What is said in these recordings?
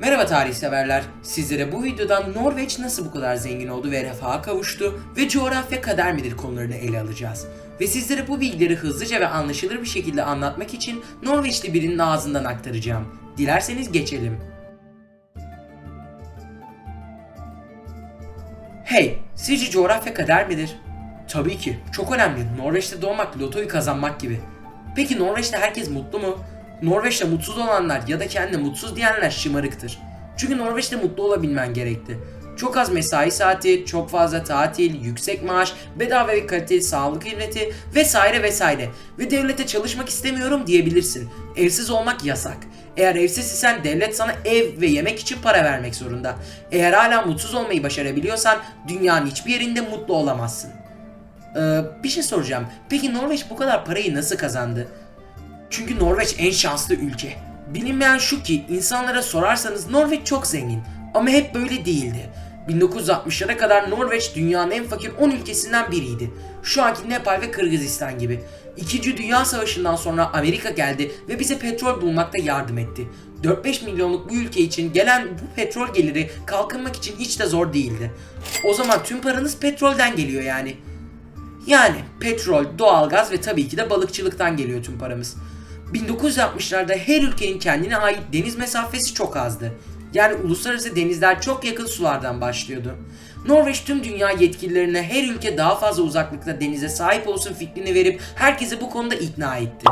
Merhaba tarih severler. Sizlere bu videodan Norveç nasıl bu kadar zengin oldu ve refaha kavuştu ve coğrafya kader midir konularını ele alacağız. Ve sizlere bu bilgileri hızlıca ve anlaşılır bir şekilde anlatmak için Norveçli birinin ağzından aktaracağım. Dilerseniz geçelim. Hey, sizce coğrafya kader midir? Tabii ki. Çok önemli. Norveç'te doğmak lotoyu kazanmak gibi. Peki Norveç'te herkes mutlu mu? Norveç'te mutsuz olanlar ya da kendine mutsuz diyenler şımarıktır. Çünkü Norveç'te mutlu olabilmen gerekti. Çok az mesai saati, çok fazla tatil, yüksek maaş, bedava ve kaliteli sağlık hizmeti vesaire vesaire. Ve devlete çalışmak istemiyorum diyebilirsin. Evsiz olmak yasak. Eğer evsiz isen devlet sana ev ve yemek için para vermek zorunda. Eğer hala mutsuz olmayı başarabiliyorsan dünyanın hiçbir yerinde mutlu olamazsın. Ee, bir şey soracağım. Peki Norveç bu kadar parayı nasıl kazandı? Çünkü Norveç en şanslı ülke. Bilinmeyen şu ki insanlara sorarsanız Norveç çok zengin ama hep böyle değildi. 1960'lara kadar Norveç dünyanın en fakir 10 ülkesinden biriydi. Şu anki Nepal ve Kırgızistan gibi. İkinci Dünya Savaşı'ndan sonra Amerika geldi ve bize petrol bulmakta yardım etti. 4-5 milyonluk bu ülke için gelen bu petrol geliri kalkınmak için hiç de zor değildi. O zaman tüm paranız petrolden geliyor yani. Yani petrol, doğalgaz ve tabii ki de balıkçılıktan geliyor tüm paramız. 1960'larda her ülkenin kendine ait deniz mesafesi çok azdı. Yani uluslararası denizler çok yakın sulardan başlıyordu. Norveç tüm dünya yetkililerine her ülke daha fazla uzaklıkta denize sahip olsun fikrini verip herkesi bu konuda ikna etti.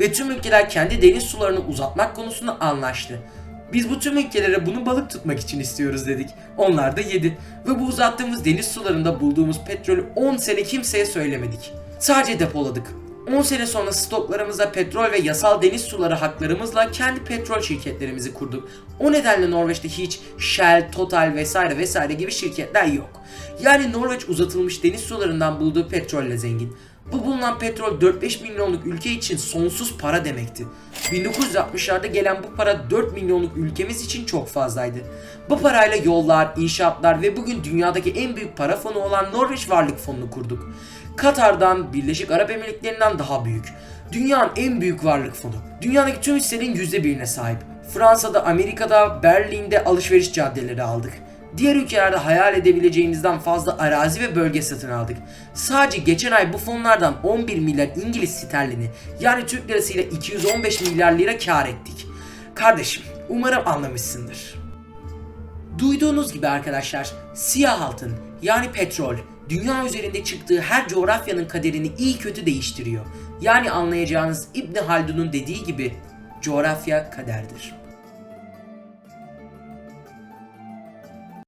Ve tüm ülkeler kendi deniz sularını uzatmak konusunda anlaştı. Biz bu tüm ülkelere bunu balık tutmak için istiyoruz dedik. Onlar da yedi. Ve bu uzattığımız deniz sularında bulduğumuz petrolü 10 sene kimseye söylemedik. Sadece depoladık. 10 sene sonra stoklarımızda petrol ve yasal deniz suları haklarımızla kendi petrol şirketlerimizi kurduk. O nedenle Norveç'te hiç Shell, Total vesaire vesaire gibi şirketler yok. Yani Norveç uzatılmış deniz sularından bulduğu petrolle zengin. Bu bulunan petrol 4-5 milyonluk ülke için sonsuz para demekti. 1960'larda gelen bu para 4 milyonluk ülkemiz için çok fazlaydı. Bu parayla yollar, inşaatlar ve bugün dünyadaki en büyük para fonu olan Norveç Varlık Fonu'nu kurduk. Katar'dan, Birleşik Arap Emirlikleri'nden daha büyük. Dünyanın en büyük varlık fonu. Dünyadaki tüm hisselerin %1'ine sahip. Fransa'da, Amerika'da, Berlin'de alışveriş caddeleri aldık. Diğer ülkelerde hayal edebileceğinizden fazla arazi ve bölge satın aldık. Sadece geçen ay bu fonlardan 11 milyar İngiliz sterlini yani Türk lirasıyla 215 milyar lira kar ettik. Kardeşim umarım anlamışsındır. Duyduğunuz gibi arkadaşlar siyah altın yani petrol dünya üzerinde çıktığı her coğrafyanın kaderini iyi kötü değiştiriyor. Yani anlayacağınız İbni Haldun'un dediği gibi coğrafya kaderdir.